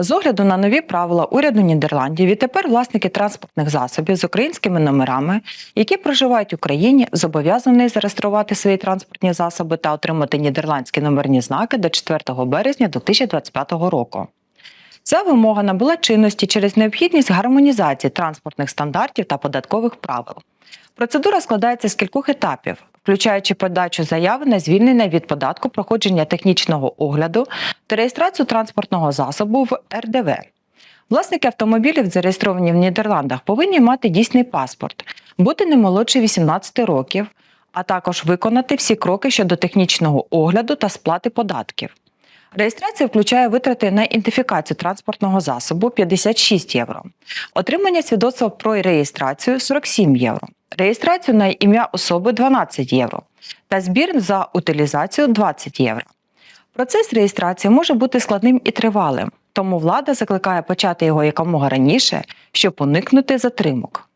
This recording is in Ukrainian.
З огляду на нові правила уряду Нідерландів, відтепер власники транспортних засобів з українськими номерами, які проживають в Україні, зобов'язані зареєструвати свої транспортні засоби та отримати нідерландські номерні знаки до 4 березня 2025 року. Ця вимога набула чинності через необхідність гармонізації транспортних стандартів та податкових правил. Процедура складається з кількох етапів, включаючи подачу заяви на звільнення від податку проходження технічного огляду та реєстрацію транспортного засобу в РДВ. Власники автомобілів, зареєстровані в Нідерландах, повинні мати дійсний паспорт, бути не молодше 18 років, а також виконати всі кроки щодо технічного огляду та сплати податків. Реєстрація включає витрати на ідентифікацію транспортного засобу 56 євро, отримання свідоцтва про реєстрацію 47 євро, реєстрацію на ім'я особи 12 євро та збір за утилізацію 20 євро. Процес реєстрації може бути складним і тривалим, тому влада закликає почати його якомога раніше, щоб уникнути затримок.